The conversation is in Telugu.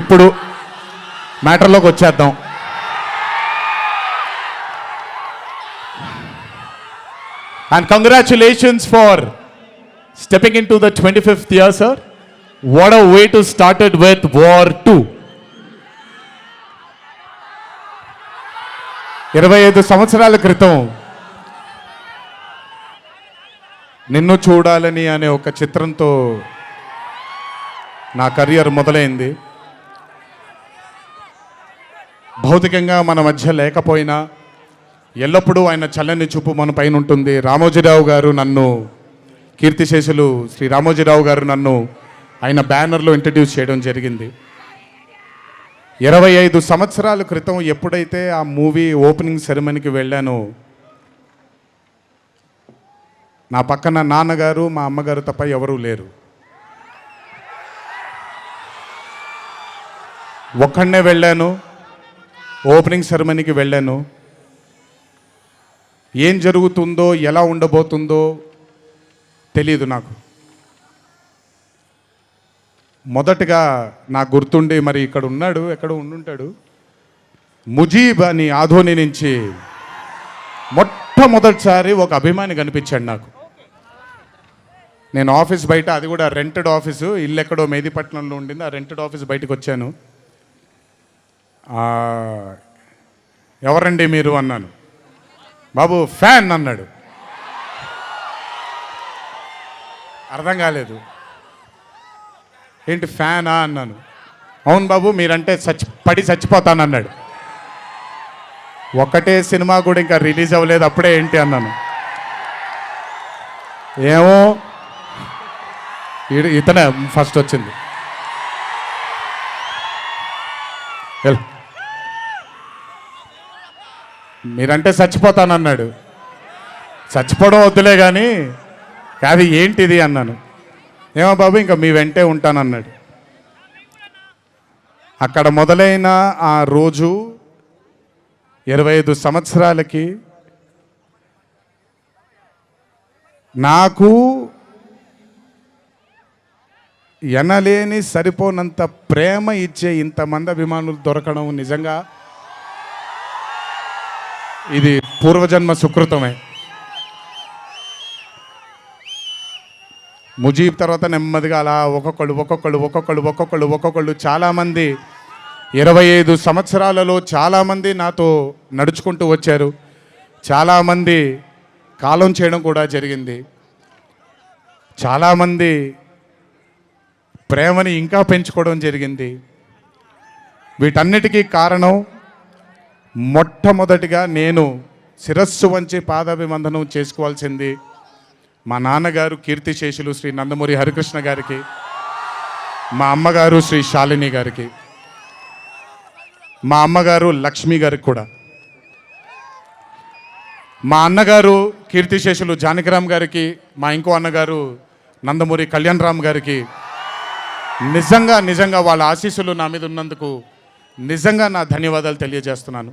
ఇప్పుడు మ్యాటర్లోకి వచ్చేద్దాం. And congratulations for stepping in to the twenty fifth year sir what a way to started with war two ఇరవై ఐదు సంవత్సరాల క్రితం నిన్ను చూడాలని అనే ఒక చిత్రంతో నా కెరియర్ మొదలైంది. భౌతికంగా మన మధ్య లేకపోయినా ఎల్లప్పుడూ ఆయన చల్లని చూపు మన పైన ఉంటుంది. రామోజీరావు గారు నన్ను కీర్తిశేషులు శ్రీ రామోజీరావు గారు నన్ను ఆయన బ్యానర్లో ఇంట్రడ్యూస్ చేయడం జరిగింది. ఇరవై ఐదు సంవత్సరాల క్రితం ఎప్పుడైతే ఆ మూవీ ఓపెనింగ్ సెరమనీకి వెళ్ళానో నా పక్కన నాన్నగారు మా అమ్మగారు తప్ప ఎవరూ లేరు. ఒక్కడనే వెళ్ళాను. ఓపెనింగ్ సెరమనీకి వెళ్ళాను. ఏం జరుగుతుందో ఎలా ఉండబోతుందో తెలియదు నాకు. మొదటగా నాకు గుర్తుండి మరి ఇక్కడ ఉన్నాడు ఎక్కడ ఉండుంటాడు. ముజీబ్ అని ఆధోని నుంచి మొట్టమొదటిసారి ఒక అభిమాని కనిపించాడు నాకు. నేను ఆఫీస్ బయట అది కూడా రెంటెడ్ ఆఫీసు ఇల్లు ఎక్కడో మెహదీపట్నంలో ఉండింది ఆ రెంటెడ్ ఆఫీస్ బయటకు వచ్చాను. ఎవరండి మీరు అన్నాను. బాబు ఫ్యాన్ అన్నాడు. అర్థం కాలేదు. ఏంటి ఫ్యానా అన్నాను. అవును బాబు మీరంటే చచ్చి పడి చచ్చిపోతానన్నాడు. ఒకటే సినిమా కూడా ఇంకా రిలీజ్ అవ్వలేదు అప్పుడే ఏంటి అన్నాను. ఏమో ఇతనే ఫస్ట్ వచ్చింది. వెళ్ళు. మీరంటే చచ్చిపోతానన్నాడు. చచ్చిపోవడం వద్దులే కానీ కాదు ఏంటిది అన్నాను. ఏమో బాబు ఇంకా మీ వెంటే ఉంటానన్నాడు. అక్కడ మొదలైన ఆ రోజు ఇరవై ఐదు సంవత్సరాలకి నాకు ఎనలేని సరిపోనంత ప్రేమ ఇచ్చే ఇంతమంది అభిమానులు దొరకడం నిజంగా ఇది పూర్వజన్మ సుకృతమే. ముజీబ్ తర్వాత నెమ్మదిగా అలా ఒక్కొక్కళ్ళు ఒక్కొక్కళ్ళు ఒక్కొక్కళ్ళు ఒక్కొక్కళ్ళు ఒక్కొక్కళ్ళు చాలామంది ఇరవై ఐదు సంవత్సరాలలో చాలామంది నాతో నడుచుకుంటూ వచ్చారు. చాలామంది కాలం చేయడం కూడా జరిగింది. చాలామంది ప్రేమని ఇంకా పెంచుకోవడం జరిగింది. వీటన్నిటికీ కారణం మొట్టమొదటిగా నేను శిరస్సు వంచి పాదాభివందనం చేసుకోవాల్సింది మా నాన్నగారు కీర్తిశేషులు శ్రీ నందమూరి హరికృష్ణ గారికి మా అమ్మగారు శ్రీ శాలిని గారికి మా అమ్మగారు లక్ష్మి గారికి కూడా. మా అన్నగారు కీర్తిశేషులు జానకిరామ్ గారికి మా ఇంకో అన్నగారు నందమూరి కళ్యాణ్ రామ్ గారికి నిజంగా నిజంగా వాళ్ళ ఆశీస్సులు నా మీద ఉన్నందుకు నిజంగా నా ధన్యవాదాలు తెలియజేస్తున్నాను.